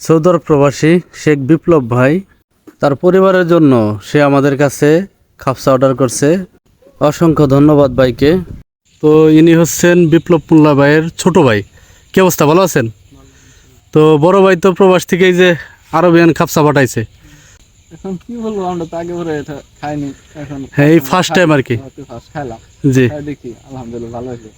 সৌদর প্রবাসী শেখ বিপ্লব ভাই তার পরিবারের জন্য সে আমাদের কাছে খাপসা অর্ডার করছে। অসংখ্য ধন্যবাদ ভাইকে। তো ইনি হচ্ছেন বিপ্লব মোল্লা ভাইয়ের ছোট ভাই। কি অবস্থা ভালো আছেন? তো বড় ভাই তো প্রবাস থেকেই যে আরবিয়ান খাপসা পাঠাইছে। এখন কি বলব আমরা তো আগে পরে খাইনি এখন হ্যাঁ এই ফার্স্ট টাইম আর কি। খাইলাম। জি। দেখি আলহামদুলিল্লাহ ভালো হয়েছে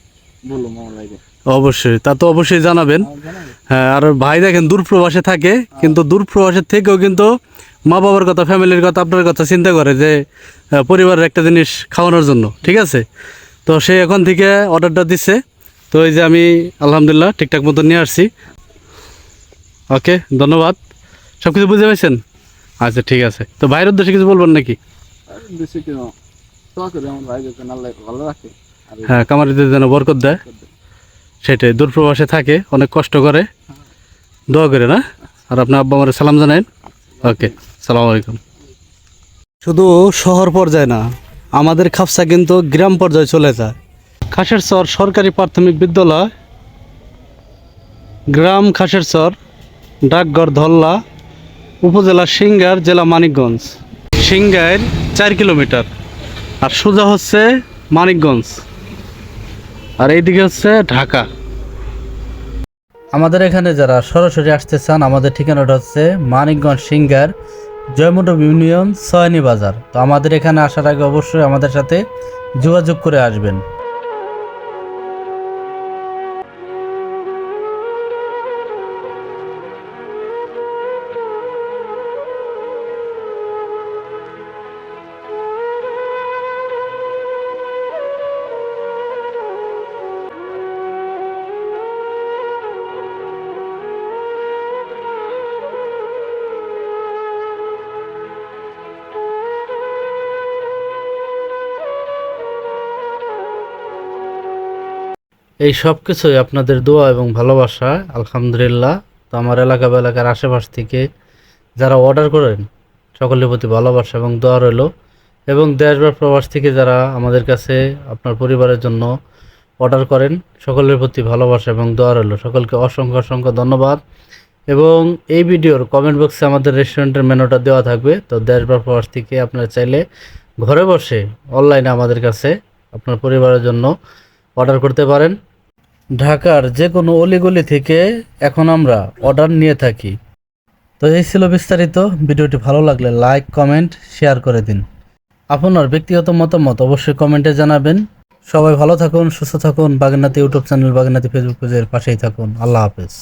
বলল মামা ভাইকে। অবশ্যই তা তো অবশ্যই জানাবেন। জানাবে? হ্যাঁ আর ভাই দেখেন দূর প্রবাসে থাকে কিন্তু দূর প্রবাসের থেকেও কিন্তু মা বাবার কথা ফ্যামিলির কথা আপনার কথা চিন্তা করে যে পরিবারের একটা জিনিস খাওয়ানোর জন্য ঠিক আছে? তো সে এখন থেকে অর্ডারটা দিচ্ছে তো এই যে আমি আলহামদুলিল্লাহ ঠিকঠাক মতো নিয়ে আসছি। ওকে ধন্যবাদ। সব কিছু বুঝে পাইছেন? আচ্ছা ঠিক আছে। তো ভাইয়ের উদ্দেশ্যে কিছু বলবেন নাকি? হ্যাঁ কামারিদের যেন বরকত দেয়। সেটাই দূর প্রবাসে থাকে অনেক কষ্ট করে। দোয়া করে না আর আপনার আব্বা আমার সালাম জানাই ওকে, সালাম আলাইকুম। শুধু শহর পর্যায়ে না, আমাদের খাপসা কিন্তু গ্রাম পর্যায়ে চলে যায়। খাসের চর সরকারি প্রাথমিক বিদ্যালয়, গ্রাম খাসের চর ডাকঘর ধল্লা, উপজেলা সিঙ্গার জেলা মানিকগঞ্জ। সিঙ্গাইর চার কিলোমিটার, আর সোজা হচ্ছে মানিকগঞ্জ। আর এইদিকে হচ্ছে ঢাকা। আমাদের এখানে যারা সরাসরি আসতে চান, আমাদের ঠিকানাটা হচ্ছে মানিকগঞ্জ সিঙ্গার জয়মন্ডপ ইউনিয়ন সয়নি বাজার। তো আমাদের এখানে আসার আগে অবশ্যই আমাদের সাথে যোগাযোগ করে আসবেন। এই সব কিছুই আপনাদের দোয়া এবং ভালোবাসা, আলহামদুলিল্লাহ। তো আমার এলাকা বা এলাকার আশেপাশ থেকে যারা অর্ডার করেন, সকলের প্রতি ভালোবাসা এবং দোয়া রইল। এবং দেশ বা প্রবাস থেকে যারা আমাদের কাছে আপনার পরিবারের জন্য অর্ডার করেন, সকলের প্রতি ভালোবাসা এবং দোয়া রইল। সকলকে অসংখ্য অসংখ্য ধন্যবাদ। এবং এই ভিডিওর কমেন্ট বক্সে আমাদের রেস্টুরেন্টের মেনুটা দেওয়া থাকবে। তো দেশ বা প্রবাস থেকে আপনারা চাইলে ঘরে বসে অনলাইনে আমাদের কাছে আপনার পরিবারের জন্য অর্ডার করতে পারেন। ঢাকার যে কোনো অলিগলি থেকে এখন আমরা অর্ডার নিয়ে থাকি। তো এই ছিল বিস্তারিত। ভিডিওটি ভালো লাগলে লাইক, কমেন্ট, শেয়ার করে দিন। আপনার ব্যক্তিগত মতামত অবশ্যই কমেন্টে জানাবেন। সবাই ভালো থাকুন, সুস্থ থাকুন। Bagnati YouTube channel Bagnati Facebook পেজের পাশেই থাকুন। আল্লাহ হাফেজ।